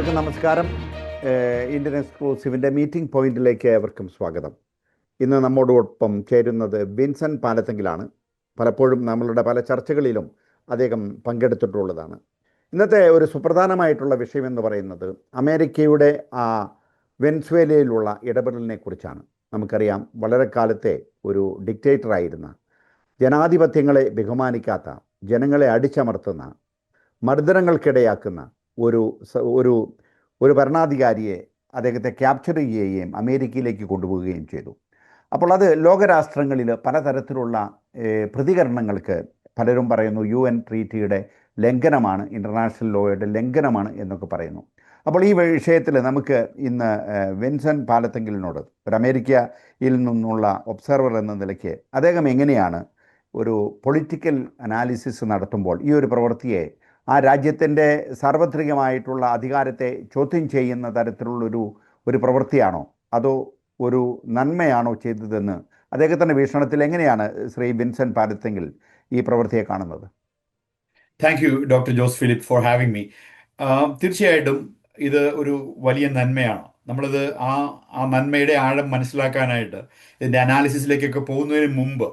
ഏവർക്കും നമസ്കാരം. Indian എക്സ്ക്ലൂസീവിന്റെ meeting പോയിന്റിലേക്ക് ഏവർക്കും സ്വാഗതം. ഇന്ന് നമ്മോടൊപ്പം ചേരുന്നത് വിൻസൻ പാലത്തെങ്കിലാണ്. പലപ്പോഴും നമ്മളുടെ പല ചർച്ചകളിലും അദ്ദേഹം പങ്കെടുത്തിട്ടുള്ളതാണ്. ഇന്നത്തെ ഒരു സുപ്രധാനമായിട്ടുള്ള വിഷയം എന്ന് പറയുന്നത് അമേരിക്കയുടെ ആ വെൻസ്വേലയിലുള്ള ഇടപെടലിനെ കുറിച്ചാണ് നമുക്കറിയാം വളരെ കാലത്തെ ഒരു ഡിക്റ്റേറ്ററായിരുന്ന ജനാധിപത്യങ്ങളെ ബഹുമാനിക്കാത്ത ജനങ്ങളെ അടിച്ചമർത്തുന്ന മർദ്ദനങ്ങൾക്കിടയാക്കുന്ന ഒരു ഒരു ഒരു ഭരണാധികാരിയെ അദ്ദേഹത്തെ ക്യാപ്ചർ ചെയ്യുകയും അമേരിക്കയിലേക്ക് കൊണ്ടുപോവുകയും ചെയ്തു. അപ്പോൾ അത് ലോകരാഷ്ട്രങ്ങളിൽ പലതരത്തിലുള്ള പ്രതികരണങ്ങൾക്ക് പലരും പറയുന്നു യു എൻ ട്രീറ്റിയുടെ ലംഘനമാണ് ഇന്റർനാഷണൽ ലോയുടെ ലംഘനമാണ് എന്നൊക്കെ പറയുന്നു. അപ്പോൾ ഈ വിഷയത്തിൽ നമുക്ക് ഇന്ന് വിൻസൻ പാലത്തെങ്കിലിനോട് ഒരു അമേരിക്കയിൽ നിന്നുള്ള ഒബ്സർവർ എന്ന നിലയ്ക്ക് അദ്ദേഹം എങ്ങനെയാണ് ഒരു പൊളിറ്റിക്കൽ അനാലിസിസ് നടത്തുമ്പോൾ ഈ ഒരു പ്രവൃത്തിയെ ആ രാജ്യത്തിന്റെ സാർവത്രികമായിട്ടുള്ള അധികാരത്തെ ചോദ്യം ചെയ്യുന്ന തരത്തിലുള്ളൊരു ഒരു പ്രവൃത്തിയാണോ? അതോ ഒരു നന്മയാണോ ചെയ്തതെന്ന്? അദ്ദേഹത്തിന്റെ വീക്ഷണത്തിൽ എങ്ങനെയാണ് ശ്രീ വിൻസൻ പാരത്തെങ്കിൽ ഈ പ്രവൃത്തിയെ കാണുന്നത്? Thank you doctor Jose Philip for having me തീർച്ചയായിട്ടും ഇത് ഒരു വലിയ നന്മയാണ്. നമ്മളിത് ആ ആ നന്മയുടെ ആഴം മനസ്സിലാക്കാനായിട്ട് ഇതിന്റെ അനാലിസിസിലേക്കൊക്കെ പോകുന്നതിന് മുമ്പ്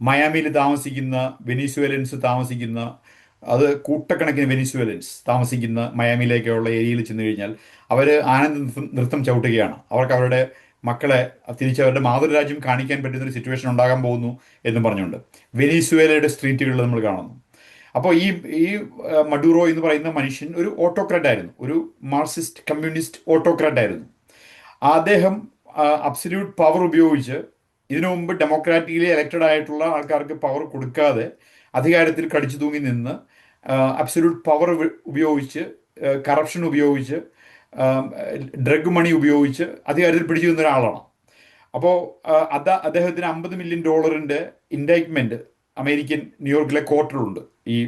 മയാമിയിൽ താമസിക്കുന്ന വെനീസ്വേലൻസ് താമസിക്കുന്ന അത് കൂട്ടക്കണക്കിന് വെനിസുവലൻസ് താമസിക്കുന്ന മയാമിയിലേക്കുള്ള ഏരിയയിൽ ചെന്ന് കഴിഞ്ഞാൽ അവർ ആനന്ദ നൃത്തം- ചവിട്ടുകയാണ്. അവർക്ക് അവരുടെ മക്കളെ തിരിച്ച് അവരുടെ മാതൃരാജ്യം കാണിക്കാൻ പറ്റുന്ന ഒരു സിറ്റുവേഷൻ ഉണ്ടാകാൻ പോകുന്നു എന്നും പറഞ്ഞുകൊണ്ട് വെനിസുവേലയുടെ സ്ട്രീറ്റുകളിൽ നമ്മൾ കാണുന്നു. അപ്പോൾ ഈ ഈ മഡൂറോ എന്ന് പറയുന്ന മനുഷ്യൻ ഒരു ഓട്ടോക്രാറ്റ് ആയിരുന്നു. ഒരു മാർക്സിസ്റ്റ് കമ്മ്യൂണിസ്റ്റ് ഓട്ടോക്രാറ്റ് ആയിരുന്നു. അദ്ദേഹം അബ്സല്യൂട്ട് പവർ ഉപയോഗിച്ച് ഇതിനു മുമ്പ് ഡെമോക്രാറ്റിക്കലി ഇലക്റ്റഡ് ആയിട്ടുള്ള ആൾക്കാർക്ക് പവർ കൊടുക്കാതെ അധികാരത്തിൽ കടിച്ചു തൂങ്ങി നിന്ന് അബ്സല്യൂട്ട് പവർ ഉപയോഗിച്ച് കറപ്ഷൻ ഉപയോഗിച്ച് ഡ്രഗ് മണി ഉപയോഗിച്ച് അധികാരത്തിൽ പിടിച്ചു നിന്ന ഒരാളാണ്. അപ്പോൾ അത് അദ്ദേഹത്തിന് അമ്പത് മില്യൺ ഡോളറിന്റെ ഇൻഡൈറ്റ്മെന്റ് അമേരിക്കൻ ന്യൂയോർക്കിലെ കോർട്ടിലുണ്ട് ഈ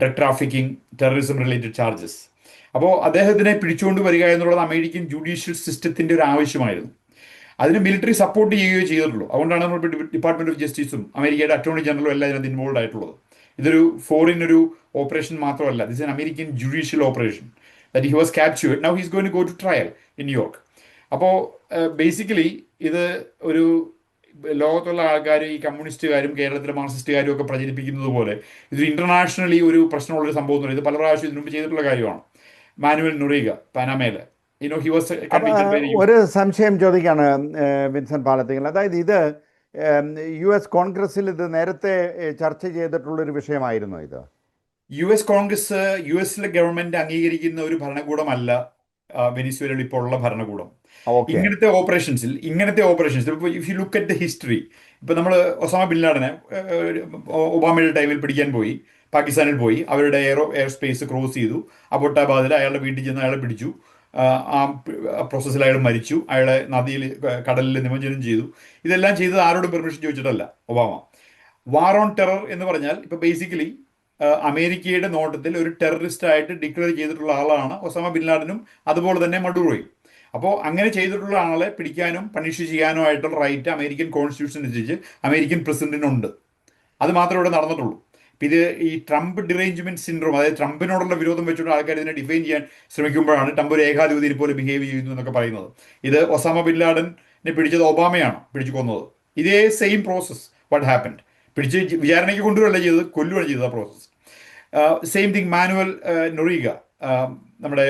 drug trafficking terrorism related charges അപ്പോൾ അദ്ദേഹത്തിനെ പിടിച്ചുകൊണ്ട് വരിക എന്നുള്ളത് അമേരിക്കൻ ജുഡീഷ്യൽ സിസ്റ്റത്തിന്റെ ഒരു ആവശ്യമായിരുന്നു. അതിന് മിലിറ്ററി സപ്പോർട്ട് ചെയ്യുകയോ ചെയ്തിട്ടുള്ളൂ. അതുകൊണ്ടാണ് നമ്മൾ ഡിപ്പാർട്ട്മെന്റ് ഓഫ് ജസ്റ്റിസും അമേരിക്കയുടെ അറ്റോർണി ജനറലും എല്ലാം ഇതിനകത്ത് ഇൻവോൾവ് ആയിട്ടുള്ളത്. ഇതൊരു ഫോറിൻ ഒരു ഓപ്പറേഷൻ മാത്രമല്ല. This an American judicial operation that he was captured now he's going to go to trial in New York അപ്പോൾ ബേസിക്കലി ഇത് ഒരു ലോകത്തുള്ള ആൾക്കാർ ഈ കമ്മ്യൂണിസ്റ്റുകാരും കേരളത്തിലെ മാർക്സിസ്റ്റുകാരും ഒക്കെ പ്രചരിപ്പിക്കുന്നത് പോലെ ഇത് ഇന്റർനാഷണലി ഒരു പ്രശ്നമുള്ളൊരു സംഭവം എന്ന് പറയുന്നത് ഇത് പല പ്രാവശ്യം ഇതിനു ചെയ്തിട്ടുള്ള കാര്യമാണ്. മാനുവൽ നുറീഗ പനാമയിൽ ഒരു സംശയം ചോദിക്കാണ് വിൻസെന്റ് പാലത്തെങ്കിൽ. അതായത് ഇത് യു എസ് കോൺഗ്രസിൽ ഇത് നേരത്തെ ചർച്ച ചെയ്തിട്ടുള്ള ഒരു വിഷയമായിരുന്നു ഇത്. യു എസ് കോൺഗ്രസ് യു എസിലെ ഗവൺമെന്റ് അംഗീകരിക്കുന്ന ഒരു ഭരണകൂടമല്ല വെനിസ്വേലയിൽ ഇപ്പോൾ ഉള്ള ഭരണകൂടം. ഇങ്ങനത്തെ ഓപ്പറേഷൻസിൽ ഇങ്ങനത്തെ ഓപ്പറേഷൻസ് ഇപ്പോൾ if you look at the history ഇപ്പൊ നമ്മൾ ഒസാമ ബിൻ ലാഡനെ ഒബാമയുടെ ടൈമിൽ പിടിക്കാൻ പോയി പാകിസ്ഥാനിൽ പോയി അവരുടെ എയറോ എയർ സ്പേസ് ക്രോസ് ചെയ്തു അബോട്ടാബാദിൽ അയാളുടെ വീട്ടിൽ ചെന്ന് അയാളെ പിടിച്ചു ആ, പ്രോസസ്സിൽ അയാൾ മരിച്ചു. അയാളെ നദിയിൽ കടലിൽ നിമജ്ജനം ചെയ്തു. ഇതെല്ലാം ചെയ്തത് ആരോടും പെർമിഷൻ ചോദിച്ചിട്ടല്ല ഒബാമ. വാർ ഓൺ ടെറർ എന്ന് പറഞ്ഞാൽ ഇപ്പൊ ബേസിക്കലി അമേരിക്കയുടെ നോട്ടത്തിൽ ഒരു ടെററിസ്റ്റ് ആയിട്ട് ഡിക്ലെയർ ചെയ്തിട്ടുള്ള ആളാണ് ഒസാമ ബിൻ ലാഡനും അതുപോലെ തന്നെ മഡൂറോയും. അപ്പോൾ അങ്ങനെ ചെയ്തിട്ടുള്ള ആളെ പിടിക്കാനും പണിഷ് ചെയ്യാനോ ആയിട്ടുള്ള റൈറ്റ് അമേരിക്കൻ കോൺസ്റ്റിറ്റ്യൂഷൻ അനുസരിച്ച് അമേരിക്കൻ പ്രസിഡന്റിനുണ്ട് അത് മാത്രമേ ഇവിടെ നടന്നിട്ടുള്ളൂ. ഇത് ഈ ട്രംപ് ഡിറേഞ്ച്മെന്റ് സിൻഡ്രോം അതായത് ട്രംപിനോടുള്ള വിരോധം വെച്ചുകൊണ്ട് ആൾക്കാർ ഇതിനെ ഡിഫൈൻ ചെയ്യാൻ ശ്രമിക്കുമ്പോഴാണ് ട്രംപ് ഒരു ഏകാധിപതി പോലെ ബിഹേവ് ചെയ്യുന്നു എന്നൊക്കെ പറയുന്നത്. ഇത് ഒസാമ ബിൻ പിടിച്ചത് ഒബാമയാണ് പിടിച്ചു കൊന്നത്. ഇതേ സെയിം പ്രോസസ് വാട്ട് ഹാപ്പൻഡ് പിടിച്ച് വിചാരണയ്ക്ക് കൊണ്ടുവരല്ല ചെയ്തത് കൊല്ലുകയാണ് ചെയ്തത് ആ process same thing Manuel Noriega നമ്മുടെ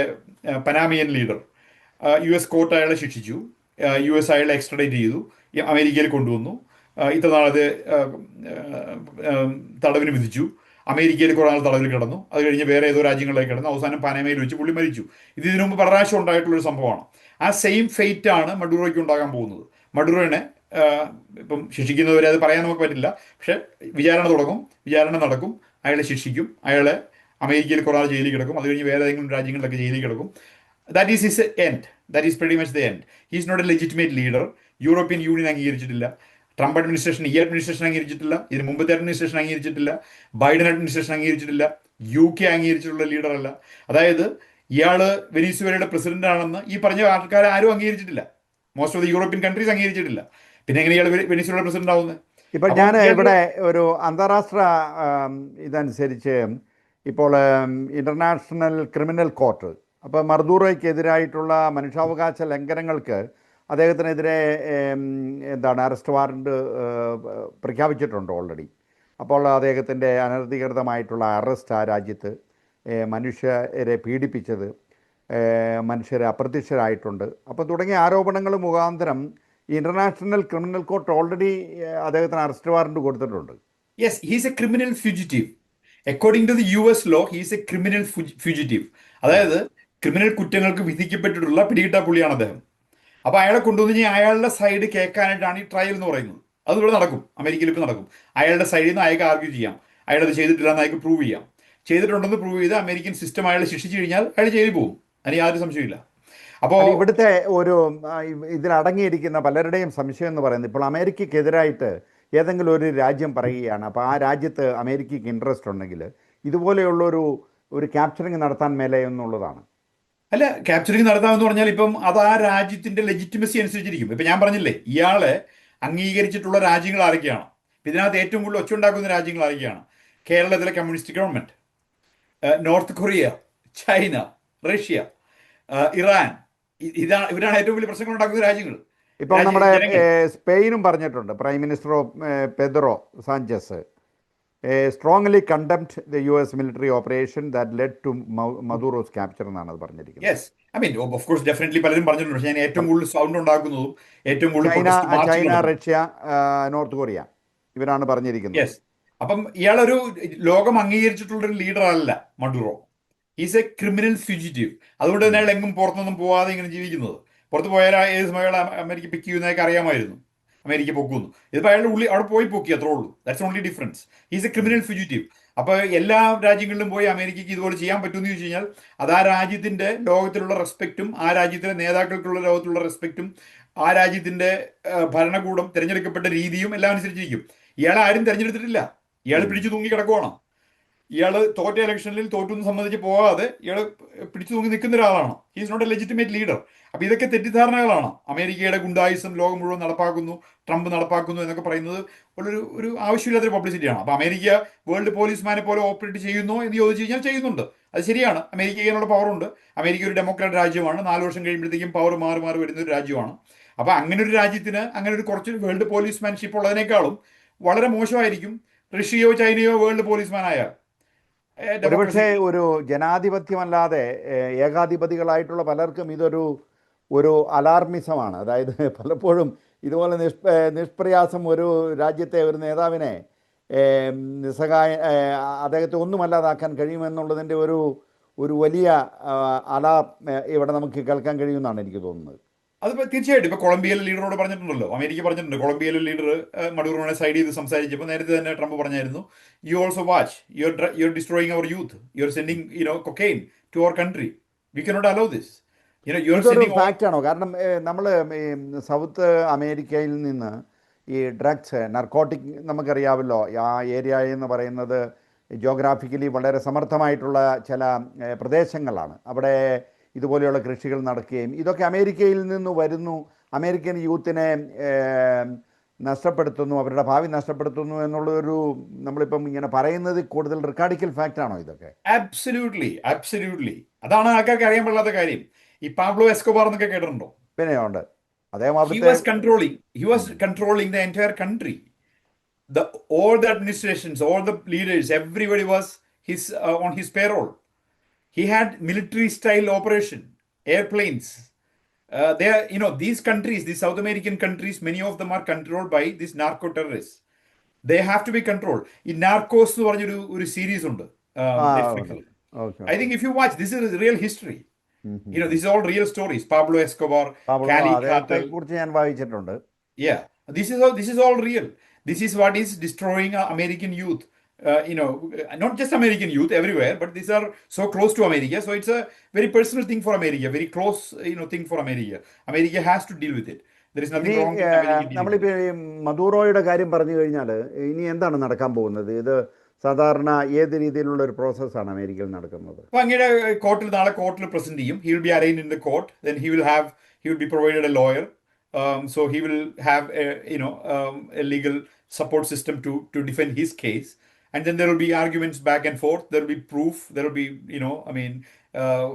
Panamanian leader U S court അയാളെ ശിക്ഷിച്ചു. യു എസ് അയാളെ എക്സ്ട്രഡേറ്റ് ചെയ്തു. അമേരിക്കയിൽ കൊണ്ടുവന്നു. ഇത്ര നാളത് തടവിന് വിധിച്ചു. അമേരിക്കയിൽ കുറേ നാൾ തടവിൽ കിടന്നു. അത് കഴിഞ്ഞ് വേറെ ഏതോ രാജ്യങ്ങളിലേക്ക് കിടന്നു. അവസാനം പനാമയിൽ വെച്ച് പുള്ളി മരിച്ചു. ഇത് ഇതിനു മുമ്പ് പ്രാവശ്യം ഉണ്ടായിട്ടുള്ളൊരു സംഭവമാണ്. ആ സെയിം ഫെയ്റ്റ് ആണ് മഡൂറോയ്ക്ക് ഉണ്ടാകാൻ പോകുന്നത്. മഡൂറോനെ ഇപ്പം ശിക്ഷിക്കുന്നവരെ അത് പറയാൻ നമുക്ക് പറ്റില്ല. പക്ഷെ വിചാരണ തുടങ്ങും. വിചാരണ നടക്കും. അയാളെ ശിക്ഷിക്കും. അയാളെ അമേരിക്കയിൽ കുറേ ജയിലിൽ കിടക്കും. അത് കഴിഞ്ഞ് വേറെ ഏതെങ്കിലും രാജ്യങ്ങളിലൊക്കെ ജയിലിൽ കിടക്കും. That is his end that is very much the end he's not a legitimate leader European Union അംഗീകരിച്ചിട്ടില്ല. Trump administration ഈ അഡ്മിനിസ്ട്രേഷൻ അംഗീകരിച്ചിട്ടില്ല ഇതിന് മുമ്പത്തെ അഡ്മിനിസ്ട്രേഷൻ അംഗീകരിച്ചിട്ടില്ല ബൈഡൻ അഡ്മിനിസ്ട്രേഷൻ അംഗീകരിച്ചിട്ടില്ല യു കെ അംഗീകരിച്ചിട്ടുള്ള ലീഡർ അല്ല അതായത് ഇയാൾ വെനീസുവേലയുടെ പ്രസിഡന്റ് ആണെന്ന് ഈ പറഞ്ഞ ആൾക്കാർ ആരും അംഗീകരിച്ചിട്ടില്ല. Most of the European countries അംഗീകരിച്ചിട്ടില്ല. പിന്നെ എങ്ങനെ ഇയാൾ വെനീസുവേലയുടെ പ്രസിഡന്റ് ആവുന്നത് ഇപ്പൊ ഞാൻ ഇവിടെ ഒരു അന്താരാഷ്ട്ര ഇതനുസരിച്ച് ഇപ്പോൾ ഇന്റർനാഷണൽ ക്രിമിനൽ കോർട്ട് അപ്പോൾ മർദൂറയ്ക്കെതിരായിട്ടുള്ള മനുഷ്യാവകാശ ലംഘനങ്ങൾക്ക് അദ്ദേഹത്തിനെതിരെ എന്താണ് അറസ്റ്റ് വാറണ്ട് പ്രഖ്യാപിച്ചിട്ടുണ്ട് ഓൾറെഡി. അപ്പോൾ അദ്ദേഹത്തിന്റെ അനധികൃതമായിട്ടുള്ള അറസ്റ്റ് ആ രാജ്യത്ത് മനുഷ്യരെ പീഡിപ്പിച്ചത് മനുഷ്യരെ അപ്രത്യക്ഷരായിട്ടുണ്ട്. അപ്പോൾ തുടങ്ങിയ ആരോപണങ്ങൾ മുഖാന്തരം ഇന്റർനാഷണൽ ക്രിമിനൽ കോർട്ട് ഓൾറെഡി അദ്ദേഹത്തിന് അറസ്റ്റ് വാറണ്ട് കൊടുത്തിട്ടുണ്ട്. Yes he's a criminal fugitive according to the U S law he's a criminal fugitive അതായത് ക്രിമിനൽ കുറ്റങ്ങൾക്ക് വിധിക്കപ്പെട്ടിട്ടുള്ള പിടികിട്ട പുള്ളിയാണ് അദ്ദേഹം. അപ്പൊ അയാളെ കൊണ്ടുവന്ന് അയാളുടെ സൈഡ് കേൾക്കാനായിട്ടാണ് ഈ ട്രയൽ എന്ന് പറയുന്നത്. അത് ഇവിടെ നടക്കും. അമേരിക്കയിൽ നടക്കും. അയാളുടെ സൈഡിൽ നിന്ന് അയാൾക്ക് ആർഗ്യൂ ചെയ്യാം. അയാൾ അത് ചെയ്തിട്ടില്ല എന്ന് അയാൾക്ക് പ്രൂവ് ചെയ്യാം. ചെയ്തിട്ടുണ്ടെന്ന് പ്രൂവ് ചെയ്ത് അമേരിക്കൻ സിസ്റ്റം അയാളെ ശിക്ഷിച്ചു കഴിഞ്ഞാൽ അയാൾ ജയിലിൽ പോകും. അതിന് യാതൊരു സംശയമില്ല അപ്പോൾ ഇവിടുത്തെ ഒരു ഇതിലടങ്ങിയിരിക്കുന്ന പലരുടെയും സംശയം എന്ന് പറയുന്നത് ഇപ്പോൾ അമേരിക്കക്കെതിരായിട്ട് ഏതെങ്കിലും ഒരു രാജ്യം പറയുകയാണ്. അപ്പോൾ ആ രാജ്യത്ത് അമേരിക്കയ്ക്ക് ഇൻട്രസ്റ്റ് ഉണ്ടെങ്കിൽ ഇതുപോലെയുള്ള ഒരു ഒരു ക്യാപ്ചറിങ് നടത്താൻ മേലെ എന്നുള്ളതാണ്. അല്ല ക്യാപ്ചറിങ് നടത്താമെന്ന് പറഞ്ഞാൽ ഇപ്പം അത് ആ രാജ്യത്തിന്റെ ലെജിറ്റിമസി അനുസരിച്ചിരിക്കും. ഇപ്പൊ ഞാൻ പറഞ്ഞില്ലേ ഇയാളെ അംഗീകരിച്ചിട്ടുള്ള രാജ്യങ്ങൾ ആരൊക്കെയാണ്? ഇപ്പൊ ഇതിനകത്ത് ഏറ്റവും കൂടുതൽ ഒച്ചുണ്ടാക്കുന്ന രാജ്യങ്ങൾ ആരൊക്കെയാണ്? കേരളത്തിലെ communist government North Korea China Russia Iran ഇതാണ് ഇവരാണ് ഏറ്റവും വലിയ പ്രശ്നങ്ങൾ ഉണ്ടാക്കുന്ന രാജ്യങ്ങൾ. ഇപ്പം നമ്മുടെ സ്പെയിനും പറഞ്ഞിട്ടുണ്ട് prime minister Pedro Pedro Sanchez. Strongly contempt the U S military operation that led to Maduro's capture എന്നാണ് അത് പറഞ്ഞിരിക്കുന്നത്. Yes I mean of course definitely പലരും പറഞ്ഞിട്ടുണ്ട്. പക്ഷേ ഞാൻ ഏറ്റവും കൂടുതൽ സൗണ്ട് ഉണ്ടാക്കുന്നതും ഏറ്റവും കൂടുതൽ China China Russia North Korea ഇവരാണ് പറഞ്ഞിരിക്കുന്നത്. യെസ് അപ്പം ഇയാളൊരു ലോകം അംഗീകരിച്ചിട്ടുള്ള ഒരു ലീഡർ അല്ല Maduro is a criminal fugitive അതുകൊണ്ട് തന്നെ അയാൾ എങ്ങും പുറത്തൊന്നും പോവാതെ ഇങ്ങനെ ജീവിക്കുന്നത്. പുറത്ത് പോയാൽ ഏത് സമയം അമേരിക്ക പിക്ക് ചെയ്യുന്നതൊക്കെ അറിയാമായിരുന്നു. അമേരിക്ക പൊക്കുന്നു. ഇതിപ്പോൾ അയാളുടെ ഉള്ളി അവിടെ പോയി പൊക്കി അത്രേ ഉള്ളൂ. That's only difference is a criminal fugitive അപ്പോൾ എല്ലാ രാജ്യങ്ങളിലും പോയി അമേരിക്കയ്ക്ക് ഇതുപോലെ ചെയ്യാൻ പറ്റുമെന്ന് ചോദിച്ചു കഴിഞ്ഞാൽ അത് ആ രാജ്യത്തിന്റെ ലോകത്തിലുള്ള റെസ്പെക്റ്റും ആ രാജ്യത്തിലെ നേതാക്കൾക്കുള്ള ലോകത്തിലുള്ള റെസ്പെക്റ്റും ആ രാജ്യത്തിന്റെ ഭരണകൂടം തിരഞ്ഞെടുക്കപ്പെട്ട രീതിയും എല്ലാം അനുസരിച്ചിരിക്കും. ഇയാളെ ആരും തിരഞ്ഞെടുത്തിട്ടില്ല. ഇയാൾ പിടിച്ചു തൂങ്ങി കിടക്കുവാണ്. ഇയാൾ തോറ്റ ഇലക്ഷനിൽ തോറ്റൊന്നും സംബന്ധിച്ച് പോകാതെ ഇയാൾ പിടിച്ചു തൂങ്ങി നിൽക്കുന്ന ഒരാളാണ്. He's not a legitimate leader അപ്പൊ ഇതൊക്കെ തെറ്റിദ്ധാരണകളാണ്. അമേരിക്കയുടെ ഗുണ്ടായുസം ലോകം മുഴുവൻ നടപ്പാക്കുന്നു ട്രംപ് നടപ്പാക്കുന്നു എന്നൊക്കെ പറയുന്നത് ഒരു ഒരു ആവശ്യമില്ലാത്തൊരു പബ്ലിസിറ്റിയാണ് അപ്പൊ അമേരിക്ക വേൾഡ് പോലീസ്മാനെ പോലെ ഓപ്പറേറ്റ് ചെയ്യുന്നു എന്ന് ചോദിച്ചു കഴിഞ്ഞാൽ ചെയ്യുന്നുണ്ട്. അത് ശരിയാണ്. അമേരിക്ക അതിനുള്ള പവറുണ്ട് അമേരിക്ക ഒരു ഡെമോക്രാറ്റ് രാജ്യമാണ്. നാല് വർഷം കഴിയുമ്പോഴത്തേക്കും പവർ മാറി മാറി വരുന്ന ഒരു രാജ്യമാണ്. അപ്പൊ അങ്ങനെ ഒരു രാജ്യത്തിന് അങ്ങനെ ഒരു കുറച്ച് വേൾഡ് പോലീസ്മാൻഷിപ്പ് ഉള്ളതിനേക്കാളും വളരെ മോശമായിരിക്കും. റഷ്യയോ ചൈനയോ വേൾഡ് ഏ, ഒരുപക്ഷെ ഒരു ജനാധിപത്യമല്ലാതെ ഏകാധിപതികളായിട്ടുള്ള പലർക്കും ഇതൊരു ഒരു അലാർമിസമാണ്. അതായത് പലപ്പോഴും ഇതുപോലെ നിഷ്പ നിഷ്പ്രയാസം ഒരു രാജ്യത്തെ ഒരു നേതാവിനെ നിസ്സഹായ അദ്ദേഹത്തെ ഒന്നുമല്ലാതാക്കാൻ കഴിയുമെന്നുള്ളതിന്റെ ഒരു ഒരു വലിയ അലാർ ഇവിടെ നമുക്ക് കേൾക്കാൻ കഴിയുമെന്നാണ് എനിക്ക് തോന്നുന്നത്. അതിപ്പോ തീർച്ചയായിട്ടും ഇപ്പൊ കൊളംബിയയിലെ ലീഡറോട് പറഞ്ഞിട്ടുണ്ടല്ലോ. അമേരിക്ക പറഞ്ഞിട്ടുണ്ട്. കൊളംബിയയിലെ ലീഡർ മഡുറോനെ സൈഡ് ചെയ്ത് സംസാരിച്ചപ്പോൾ നേരത്തെ തന്നെ ട്രംപ് പറഞ്ഞായിരുന്നു you also watch you you are destroying our youth you are sending you know cocaine to our country we cannot allow this fact ആണോ? കാരണം നമ്മൾ സൗത്ത് അമേരിക്കയിൽ നിന്ന് ഈ ഡ്രഗ്സ് നർക്കോട്ടിക് നമുക്കറിയാമല്ലോ ആ ഏരിയ എന്ന് പറയുന്നത് ജോഗ്രാഫിക്കലി വളരെ സമർത്ഥമായിട്ടുള്ള ചില പ്രദേശങ്ങളാണ്. അവിടെ ഇതുപോലെയുള്ള കൃഷികൾ നടക്കുകയും ഇതൊക്കെ അമേരിക്കയിൽ നിന്ന് വരുന്നു. അമേരിക്കൻ യൂത്തിനെ നഷ്ടപ്പെടുത്തുന്നു അവരുടെ ഭാവി നഷ്ടപ്പെടുത്തുന്നു എന്നുള്ളൊരു നമ്മളിപ്പം ഇങ്ങനെ പറയുന്നത് കൂടുതൽ റിക്കാർഡിക്കൽ ഫാക്റ്റ് ആണോ ഇതൊക്കെ? അബ്സല്യൂട്ട്ലി അബ്സല്യൂട്ട്ലി അതാണ് ആൾക്കാർക്ക് അറിയാൻ പാടില്ലാത്ത കാര്യം. ഈ പാബ്ലോ എസ്കോബാർ എന്നൊക്കെ കേട്ടിട്ടുണ്ടോ? പിന്നെ ഉണ്ട് അദ്ദേഹം controlling he was controlling the was country the all country. The all the administrations all the leaders everybody was his He had military-style operation, airplanes. Uh, they are, you know, these countries, these South American countries, many of them are controlled by these narco terrorists. They have to be controlled. In Narcos, a series um, on Netflix. Okay. I think if you watch, this is real history. Mm-hmm. You know, these are all real stories. Pablo Escobar, Pablo, Cali Cartel. Yeah, this is all. This is all real. This is what is destroying uh, American youth. Uh, you know, uh, not just American youth everywhere, but these are so close to America. So it's a very personal thing for America, very close, uh, you know, thing for America. America has to deal with it. നമ്മളിപ്പോൾ ഈ മദൂറോയുടെ കാര്യം പറഞ്ഞു കഴിഞ്ഞാൽ ഇനി എന്താണ് നടക്കാൻ പോകുന്നത് ഇത് സാധാരണ ഏത് രീതിയിലുള്ള ഒരു പ്രോസസ്സാണ് അമേരിക്കയിൽ നടക്കുന്നത് അങ്ങയുടെ കോർട്ടിൽ നാളെ കോർട്ടിൽ പ്രസന്റ് ചെയ്യും he will be arraigned in the court then he will have he will be provided a lawyer so he will have you know a legal support system to to defend his case and then there will be arguments back and forth there will be proof there will be you know i mean uh,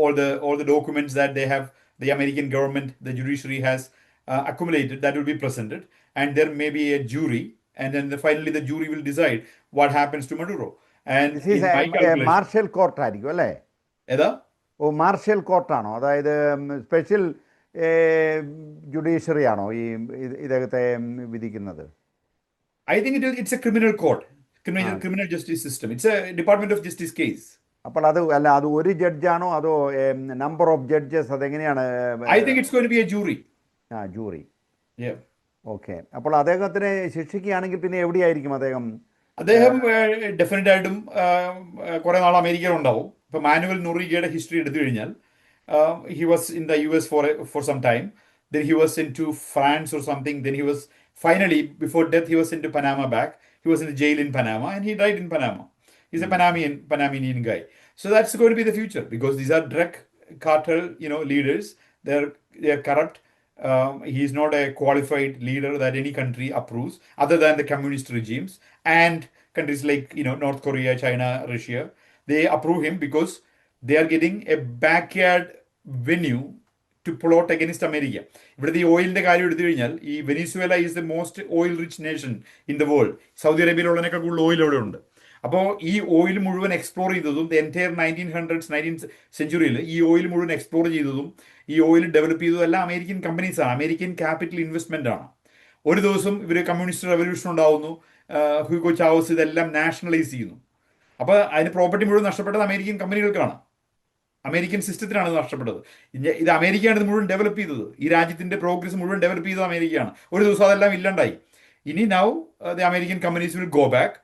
all the all the documents that they have, the American government, the judiciary has uh, accumulated, that will be presented, and there may be a jury, and then the, finally the jury will decide what happens to Maduro. And this in is my calculation, martial കോർട്ടായിരിക്കും അല്ലേ ഏതാ? ഓ martial കോർട്ടാണോ അതായത് special judiciary ആണോ ഈ ഇത് ഇദ്ദേഹത്തെ ഉം, വിധിക്കുന്നത് I think it is, it's a criminal court, criminal system it's justice system. It's a Department of Justice case. അപ്പോൾ അത് അല്ല അത് ഒരു ജഡ്ജാണോ അതോ നമ്പർ ഓഫ് ജഡ്ജസ് അതെങ്ങനെയാണ് I think it's going to be a jury ആ ജൂറി Yeah. ഓക്കെ അപ്പോൾ അദ്ദേഹത്തിനെ ശിക്ഷിക്കുകയാണെങ്കിൽ പിന്നെ എവിടെയായിരിക്കും അദ്ദേഹം? അദ്ദേഹം ഡെഫിനറ്റ് ആയിട്ടും കുറെ നാൾ അമേരിക്കയിൽ ഉണ്ടാവും. ഇപ്പൊ മാനുവൽ നൊറീഗയുടെ ഹിസ്റ്ററി എടുത്തു കഴിഞ്ഞാൽ he was in the U S for for some time then he was in to France or something then he was finally before death he was in to Panama back He was in a jail in Panama and he died in Panama. He's a hmm. Panamian, Panamanian guy. So that's going to be the future because these are drug cartel, you know, leaders. They're they're corrupt. Um, he's not a qualified leader that any country approves, other than the communist regimes and countries like you know North Korea, China, Russia. They approve him because they are getting a backyard venue to plot against America ഇവിടുത്തെ ഈ ഓയിലിന്റെ കാര്യം എടുത്തു കഴിഞ്ഞാൽ ഈ Venezuela is the most oil rich nation in the world Saudi അറേബ്യയിലുള്ളതിനേക്കാൾ കൂടുതൽ oil അവിടെ ഉണ്ട്. അപ്പോൾ ഈ ഓയിൽ മുഴുവൻ എക്സ്പ്ലോർ ചെയ്തതും എന്റയർ നയന്റീൻ ഹൺഡ്രഡ്സ് നയന്റീൻ സെഞ്ചുറിയിൽ ഈ ഓയിൽ മുഴുവൻ എക്സ്പ്ലോർ ചെയ്തതും ഈ ഓയിൽ ഡെവലപ്പ് ചെയ്തതും എല്ലാം അമേരിക്കൻ കമ്പനീസാണ് അമേരിക്കൻ ക്യാപിറ്റൽ ഇൻവെസ്റ്റ്മെന്റ് ആണ്. ഒരു ദിവസം ഇവർ കമ്മ്യൂണിസ്റ്റ് റെവല്യൂഷൻ ഉണ്ടാവുന്നു. ഹ്യൂഗോ ചാവസ് ഇതെല്ലാം നാഷണലൈസ് ചെയ്യുന്നു. അപ്പോൾ അതിന് പ്രോപ്പർട്ടി മുഴുവൻ നഷ്ടപ്പെട്ടത് അമേരിക്കൻ കമ്പനികൾക്കാണ് അമേരിക്കൻ സിസ്റ്റത്തിനാണ് ഇത് നഷ്ടപ്പെട്ടത് ഇത് അമേരിക്കയാണ് ഇത് മുഴുവൻ ഡെവലപ്പ് ചെയ്തത് ഈ രാജ്യത്തിന്റെ പ്രോഗ്രസ് മുഴുവൻ ഡെവലപ്പ് ചെയ്തത് അമേരിക്കയാണ് ഒരു ദിവസം അതെല്ലാം ഇല്ലാണ്ടായി ഇനി now the American companies will go back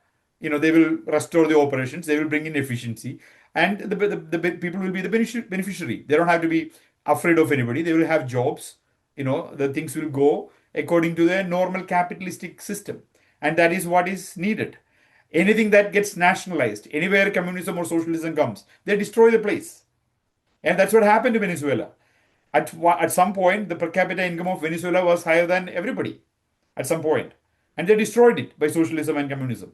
restore the operations they will bring in efficiency and the, the, the people will be the benefici- beneficiary they don't have to be afraid of anybody they will have jobs you know the things will go according to the normal capitalistic system and that is what is needed anything that gets nationalized anywhere communism or socialism comes they destroy the place and that's what happened to venezuela at, at some point the per capita income of venezuela was higher than everybody at some point and they destroyed it by socialism and communism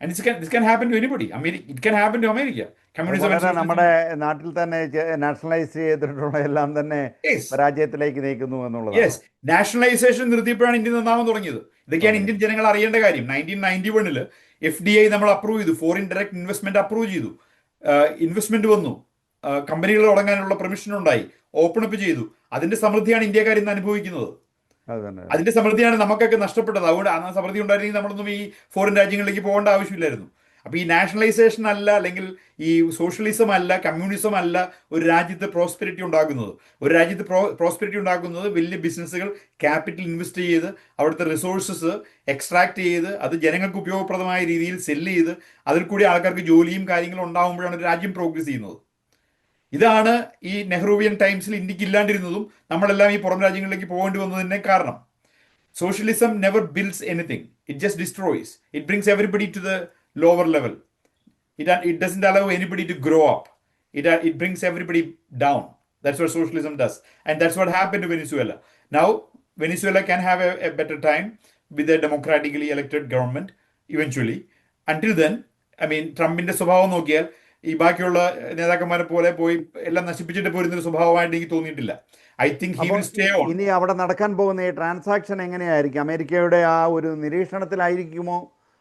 and this can this can happen to anybody. I mean, it can happen to America. Communism വളരെ. നമ്മുടെ നാട്ടിൽ തന്നെ nationalise ചെയ്തിട്ടുള്ള എല്ലാം തന്നെ Yes. പരാജയത്തിലേക്ക് നയിക്കുന്നു എന്നുള്ളതാണ് yes nationalisation നിർത്തിയപ്പോഴാണ് India നന്നാവാൻ തുടങ്ങിയത് ഇതൊക്കെയാണ് ഇന്ത്യൻ ജനങ്ങൾ അറിയേണ്ട കാര്യം നയന്റീൻ നയന്റി വണ്ണിൽ എഫ് ഡി ഐ നമ്മൾ അപ്രൂവ് ചെയ്തു ഫോറിൻ ഡയറക്ട് ഇൻവെസ്റ്റ്മെന്റ് അപ്രൂവ് ചെയ്തു ഇൻവെസ്റ്റ്മെന്റ് വന്നു കമ്പനികൾ തുടങ്ങാനുള്ള പെർമിഷൻ ഉണ്ടായി. ഓപ്പൺ അപ്പ് ചെയ്തു. അതിന്റെ സമൃദ്ധിയാണ് ഇന്ത്യക്കാർ ഇന്ന് അനുഭവിക്കുന്നത്. അത് അതിന്റെ സമൃദ്ധിയാണ് നമുക്കൊക്കെ നഷ്ടപ്പെട്ടത്. അതുകൊണ്ട് ആ സമൃദ്ധി ഉണ്ടായിരുന്നെങ്കിൽ നമ്മളൊന്നും ഈ ഫോറിൻ രാജ്യങ്ങളിലേക്ക് പോകേണ്ട ആവശ്യമില്ലായിരുന്നു. അപ്പൊ ഈ നാഷണലൈസേഷൻ അല്ല അല്ലെങ്കിൽ ഈ സോഷ്യലിസം അല്ല കമ്മ്യൂണിസം അല്ല ഒരു രാജ്യത്ത് പ്രോസ്പെരിറ്റി ഉണ്ടാക്കുന്നത് ഒരു രാജ്യത്ത് പ്രോസ്പെരിറ്റി ഉണ്ടാക്കുന്നത് വലിയ ബിസിനസ്സുകൾ ക്യാപിറ്റൽ ഇൻവെസ്റ്റ് ചെയ്ത് അവിടുത്തെ റിസോഴ്സസ് എക്സ്ട്രാക്ട് ചെയ്ത് അത് ജനങ്ങൾക്ക് ഉപയോഗപ്രദമായ രീതിയിൽ സെല്ല് ചെയ്ത് അതിൽ കൂടി ആൾക്കാർക്ക് ജോലിയും കാര്യങ്ങളും ഉണ്ടാകുമ്പോഴാണ് ഒരു രാജ്യം പ്രോഗ്രസ് ചെയ്യുന്നത്. ഇതാണ് ഈ നെഹ്റുവിയൻ ടൈംസിൽ ഇന്ത്യയ്ക്ക് ഇല്ലാണ്ടിരുന്നതും നമ്മളെല്ലാം ഈ പുറം രാജ്യങ്ങളിലേക്ക് പോകേണ്ടി വന്നതിന് കാരണം. Socialism never builds anything it just destroys it brings everybody to the lower level it it doesn't allow anybody to grow up it it brings everybody down that's what socialism does and that's what happen to Venezuela now Venezuela can have a better time with a democratically elected government eventually until then I mean ട്രംപിന്റെ സ്വഭാവം നോക്കിയാൽ ഈ ബാക്കിയുള്ള നേതാക്കന്മാരെ പോലെ പോയി എല്ലാം നശിപ്പിച്ചിട്ട് പോരുന്ന ഒരു സ്വഭാവമായിട്ട് എനിക്ക് തോന്നിയിട്ടില്ല. I think he will stay on ഇനി അവിടെ നടക്കാൻ പോകുന്ന ഈ ട്രാൻസാക്ഷൻ എങ്ങനെയായിരിക്കും? അമേരിക്കയുടെ ആ ഒരു നിരീക്ഷണത്തിലായിരിക്കുമോ?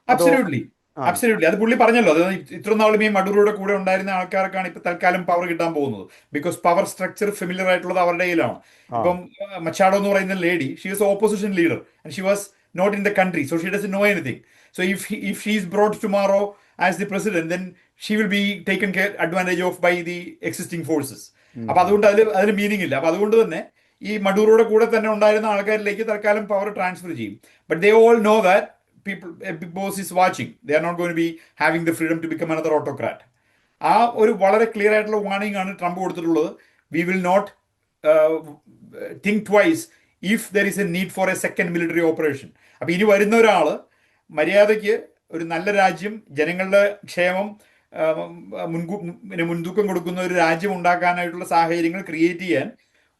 അബ്സല്യൂട്ട്ലി അബ്സല്യൂട്ട്ലി അത് പുള്ളി പറഞ്ഞല്ലോ. അത് ഇത്ര നാളും ഈ മഡൂറോയുടെ കൂടെ ഉണ്ടായിരുന്ന ആൾക്കാർക്കാണ് ഇപ്പൊ തൽക്കാലം പവർ കിട്ടാൻ പോകുന്നത്. ബിക്കോസ് പവർ സ്ട്രക്ചർ ഫെമിലിയർ ആയിട്ടുള്ളത് അവരുടെ കയ്യിലാണ്. ഇപ്പം മച്ചാഡോ എന്ന് പറയുന്ന lady she was opposition leader and she was not in the country so she does know anything so if if she is brought tomorrow as the president then she will be taken care advantage of by the existing forces അപ്പൊ അതുകൊണ്ട് അതിൽ അതിന് meaning ഇല്ല. അപ്പൊ അതുകൊണ്ട് തന്നെ ഈ മഡൂറോയുടെ കൂടെ തന്നെ ഉണ്ടായിരുന്ന ആൾക്കാരിലേക്ക് തൽക്കാലം പവർ ട്രാൻസ്ഫർ ചെയ്യും. But they all know that people boss big boss is watching. They are not going to be having the freedom to become another autocrat. ആ ഒരു വളരെ ക്ലിയർ ആയിട്ടുള്ള വാർണിംഗ് ആണ് ട്രംപ് കൊടുത്തിട്ടുള്ളത്. We will not think twice if there is a need for a second military operation അപ്പൊ ഇനി വരുന്ന ഒരാൾ മര്യാദയ്ക്ക് ഒരു നല്ല രാജ്യം ജനങ്ങളുടെ ക്ഷേമം മുൻകൂ പിന്നെ മുൻതൂക്കം കൊടുക്കുന്ന ഒരു രാജ്യം ഉണ്ടാക്കാനായിട്ടുള്ള സാഹചര്യങ്ങൾ ക്രിയേറ്റ് ചെയ്യാൻ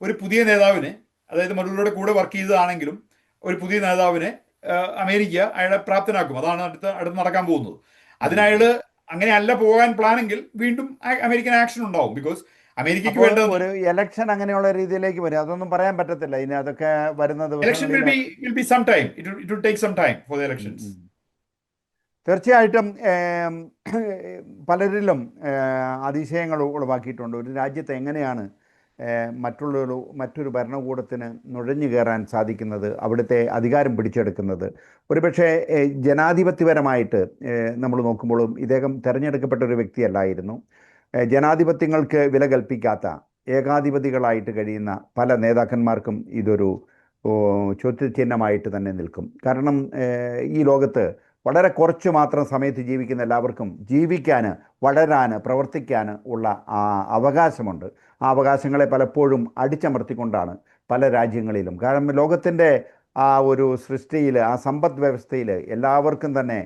ഒരു പുതിയ നേതാവിനെ അതായത് മറ്റുള്ളവരുടെ കൂടെ വർക്ക് ചെയ്തതാണെങ്കിലും ഒരു പുതിയ നേതാവിനെ അമേരിക്ക അയാളെ പ്രാപ്തനാക്കും. അതാണ് അടുത്ത അടുത്ത് നടക്കാൻ പോകുന്നത്. അതിനയാൾ അങ്ങനെയല്ല പോകാൻ പ്ലാനെങ്കിൽ വീണ്ടും അമേരിക്കൻ ആക്ഷൻ ഉണ്ടാവും. ബിക്കോസ് അമേരിക്കയ്ക്ക് വേണ്ട ഒരു ഇലക്ഷൻ അങ്ങനെയുള്ള രീതിയിലേക്ക് വരും. അതൊന്നും പറയാൻ പറ്റത്തില്ല. ഇനി അതൊക്കെ വരുന്നത് election will be will be some time it it take some time for the elections. തീർച്ചയായിട്ടും പലരിലും അതിശയങ്ങൾ ഉളവാക്കിയിട്ടുണ്ട്. ഒരു രാജ്യത്ത് എങ്ങനെയാണ് മറ്റുള്ളൊരു മറ്റൊരു ഭരണകൂടത്തിന് നുഴഞ്ഞു കയറാൻ സാധിക്കുന്നത് അവിടുത്തെ അധികാരം പിടിച്ചെടുക്കുന്നത്? ഒരുപക്ഷെ ജനാധിപത്യപരമായിട്ട് നമ്മൾ നോക്കുമ്പോഴും ഇദ്ദേഹം തിരഞ്ഞെടുക്കപ്പെട്ട ഒരു വ്യക്തിയല്ലായിരുന്നു ജനാധിപത്യങ്ങൾക്ക് വില കൽപ്പിക്കാത്ത ഏകാധിപതികളായിട്ട് കഴിയുന്ന പല നേതാക്കന്മാർക്കും ഇതൊരു ചോദ്യചിഹ്നമായിട്ട് തന്നെ നിൽക്കും. കാരണം ഈ ലോകത്ത് വളരെ കുറച്ച് മാത്രം സമയത്ത് ജീവിക്കുന്ന എല്ലാവർക്കും ജീവിക്കാൻ വളരാൻ പ്രവർത്തിക്കാൻ ഉള്ള ആ അവകാശമുണ്ട്. ആ അവകാശങ്ങളെ പലപ്പോഴും അടിച്ചമർത്തിക്കൊണ്ടാണ് പല രാജ്യങ്ങളിലും. കാരണം ലോകത്തിന്റെ ആ ഒരു സൃഷ്ടിയിൽ ആ സമ്പദ് വ്യവസ്ഥയിൽ എല്ലാവർക്കും തന്നെ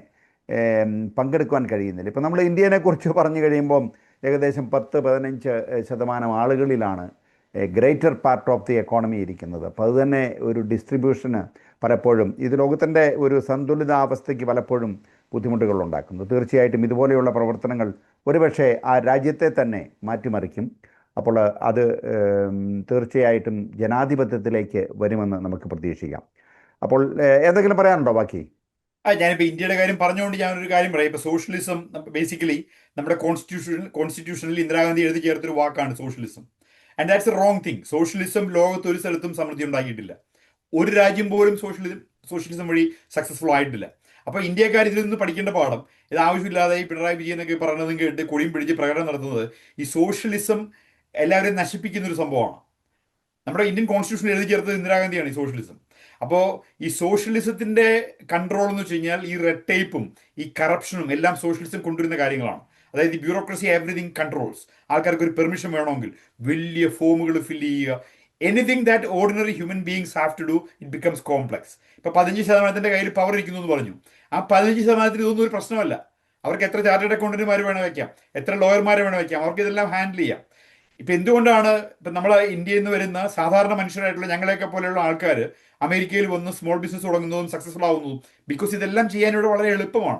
പങ്കെടുക്കുവാൻ കഴിയുന്നില്ല. ഇപ്പം നമ്മൾ ഇന്ത്യനെക്കുറിച്ച് പറഞ്ഞു കഴിയുമ്പം ഏകദേശം പത്ത് പതിനഞ്ച് ശതമാനം ആളുകളിലാണ് greater part of the economy ഇരിക്കുന്നത്. അപ്പോൾ അത് തന്നെ ഒരു ഡിസ്ട്രിബ്യൂഷന് പലപ്പോഴും ഇത് ലോകത്തിന്റെ ഒരു സന്തുലിതാവസ്ഥയ്ക്ക് പലപ്പോഴും ബുദ്ധിമുട്ടുകൾ ഉണ്ടാക്കുന്നു തീർച്ചയായിട്ടും ഇതുപോലെയുള്ള പ്രവർത്തനങ്ങൾ ഒരുപക്ഷെ ആ രാജ്യത്തെ തന്നെ മാറ്റിമറിക്കും. അപ്പോൾ അത് തീർച്ചയായിട്ടും ജനാധിപത്യത്തിലേക്ക് വരുമെന്ന് നമുക്ക് പ്രതീക്ഷിക്കാം. അപ്പോൾ എന്തെങ്കിലും പറയാനുണ്ടോ ബാക്കി? ആ ഞാനിപ്പോൾ ഇന്ത്യയുടെ കാര്യം പറഞ്ഞുകൊണ്ട് ഞാനൊരു കാര്യം പറയാം. ഇപ്പോൾ സോഷ്യലിസം ബേസിക്കലി നമ്മുടെ കോൺസ്റ്റിറ്റ്യൂഷൻ കോൺസ്റ്റിറ്റ്യൂഷനിൽ ഇന്ദിരാഗാന്ധി എഴുതി ചേർത്തൊരു വാക്കാണ് socialism. And that's a wrong thing socialism ലോകത്ത് ഒരു സ്ഥലത്തും സമൃദ്ധി ഉണ്ടാക്കിയിട്ടില്ല. ഒരു രാജ്യം പോലും സോഷ്യലിസം സോഷ്യലിസം വഴി സക്സസ്ഫുൾ ആയിട്ടില്ല. അപ്പോൾ ഇന്ത്യക്കാർ ഇതിൽ നിന്ന് പഠിക്കേണ്ട പാഠം ഇത് ആവശ്യമില്ലാതെ ഈ പിണറായി വിജയൻ എന്നൊക്കെ പറയുന്നതും കേട്ട് കൊടിയും പിടിച്ച് പ്രകടനം നടത്തുന്നത് ഈ സോഷ്യലിസം എല്ലാവരെയും നശിപ്പിക്കുന്ന ഒരു സംഭവമാണ്. നമ്മുടെ ഇന്ത്യൻ കോൺസ്റ്റിറ്റ്യൂഷൻ എഴുതി ചേർത്തത് ഇന്ദിരാഗാന്ധിയാണ് ഈ സോഷ്യലിസം. അപ്പോൾ ഈ സോഷ്യലിസത്തിന്റെ കൺട്രോൾ എന്ന് വെച്ച് കഴിഞ്ഞാൽ ഈ റെഡ് ടേപ്പും ഈ കറപ്ഷനും എല്ലാം സോഷ്യലിസം കൊണ്ടുവരുന്ന കാര്യങ്ങളാണ്. അതായത് ബ്യൂറോക്രസി എവറിഥിങ് കൺട്രോൾസ് ആൾക്കാർക്ക് ഒരു പെർമിഷൻ വേണമെങ്കിൽ വലിയ ഫോമുകൾ ഫില്ല് ചെയ്യുക anything that ordinary human beings have to do it becomes complex ഇപ്പൊ പതിനഞ്ച് ശതമാനത്തിന്റെ കയ്യിൽ പവർ ഇരിക്കുന്നു എന്ന് പറഞ്ഞു. ആ പതിനഞ്ച് ശതമാനത്തിന് ഇതൊന്നും ഒരു പ്രശ്നമല്ല. അവർക്ക് എത്ര ചാർട്ടേഡ് അക്കൗണ്ടന്റുമാർ വേണം വെക്കാം. എത്ര ലോയർമാരെ വേണം വെക്കാം. അവർക്ക് ഇതെല്ലാം ഹാൻഡിൽ ചെയ്യാം. ഇപ്പൊ എന്തുകൊണ്ടാണ് ഇപ്പൊ നമ്മളെ ഇന്ത്യയിൽ നിന്ന് വരുന്ന സാധാരണ മനുഷ്യരായിട്ടുള്ള ഞങ്ങളെയൊക്കെ പോലെയുള്ള ആൾക്കാർ അമേരിക്കയിൽ വന്ന് സ്മോൾ ബിസിനസ് തുടങ്ങുന്നതും സക്സസ്ഫുൾ ആവുന്നതും ബിക്കോസ് ഇതെല്ലാം ചെയ്യാൻ ഇവിടെ വളരെ എളുപ്പമാണ്.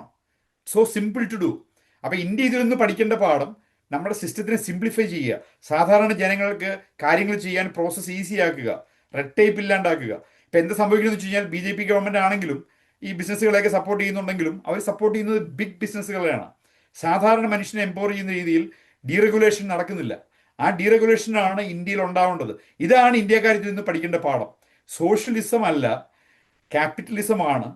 സോ സിമ്പിൾ ടു ഡു അപ്പൊ ഇന്ത്യ ഇതിൽ നിന്ന് പഠിക്കേണ്ട പാഠം നമ്മുടെ സിസ്റ്റത്തിനെ സിംപ്ലിഫൈ ചെയ്യുക. സാധാരണ ജനങ്ങൾക്ക് കാര്യങ്ങൾ ചെയ്യാൻ പ്രോസസ്സ് ഈസി ആക്കുക. റെഡ് ടൈപ്പ് ഇല്ലാണ്ടാക്കുക. ഇപ്പം എന്ത് സംഭവിക്കുന്നത് വെച്ച് കഴിഞ്ഞാൽ ബി ജെ പി ഗവൺമെന്റ് ആണെങ്കിലും ഈ ബിസിനസ്സുകളെയൊക്കെ സപ്പോർട്ട് ചെയ്യുന്നുണ്ടെങ്കിലും അവർ സപ്പോർട്ട് ചെയ്യുന്നത് ബിഗ് ബിസിനസ്സുകളെയാണ് സാധാരണ മനുഷ്യനെ എംപവർ ചെയ്യുന്ന രീതിയിൽ ഡീറെഗുലേഷൻ നടക്കുന്നില്ല. ആ ഡീറെഗുലേഷനാണ് ഇന്ത്യയിൽ ഉണ്ടാവേണ്ടത്. ഇതാണ് ഇന്ത്യക്കാർ നിന്ന് പഠിക്കേണ്ട പാഠം. സോഷ്യലിസം അല്ല ക്യാപിറ്റലിസമാണ്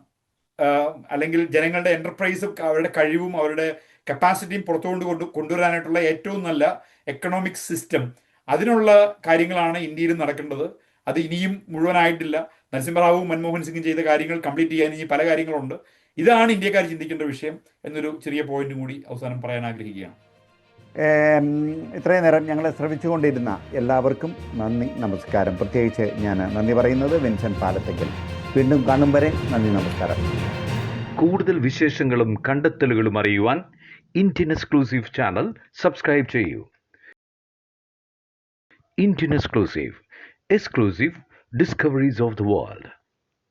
അല്ലെങ്കിൽ ജനങ്ങളുടെ എന്റർപ്രൈസും അവരുടെ കഴിവും അവരുടെ കപ്പാസിറ്റിയും പുറത്തുകൊണ്ട് കൊണ്ട് കൊണ്ടുവരാനായിട്ടുള്ള ഏറ്റവും നല്ല എക്കണോമിക് സിസ്റ്റം അതിനുള്ള കാര്യങ്ങളാണ് ഇന്ത്യയിൽ നടക്കേണ്ടത്. അത് ഇനിയും മുഴുവനായിട്ടില്ല. നരസിംഹറാവും മൻമോഹൻ സിംഗും ചെയ്ത കാര്യങ്ങൾ കംപ്ലീറ്റ് ചെയ്യാൻ ഇനി പല കാര്യങ്ങളുണ്ട്. ഇതാണ് ഇന്ത്യക്കാർ ചിന്തിക്കേണ്ട വിഷയം എന്നൊരു ചെറിയ പോയിന്റും കൂടി അവസാനം പറയാൻ ആഗ്രഹിക്കുകയാണ്. ഇത്രയും നേരം ഞങ്ങളെ ശ്രമിച്ചുകൊണ്ടിരുന്ന എല്ലാവർക്കും നന്ദി നമസ്കാരം. പ്രത്യേകിച്ച് ഞാൻ നന്ദി പറയുന്നത് വിൻസെന്റ് പാലത്തേക്കൽ. വീണ്ടും കാണും വരെ നന്ദി നമസ്കാരം. കൂടുതൽ വിശേഷങ്ങളും കണ്ടെത്തലുകളും അറിയുവാൻ ഇന്ത്യൻ എക്സ്ക്ലൂസീവ് ചാനൽ സബ്സ്ക്രൈബ് ചെയ്യൂ Indian exclusive exclusive discoveries of the world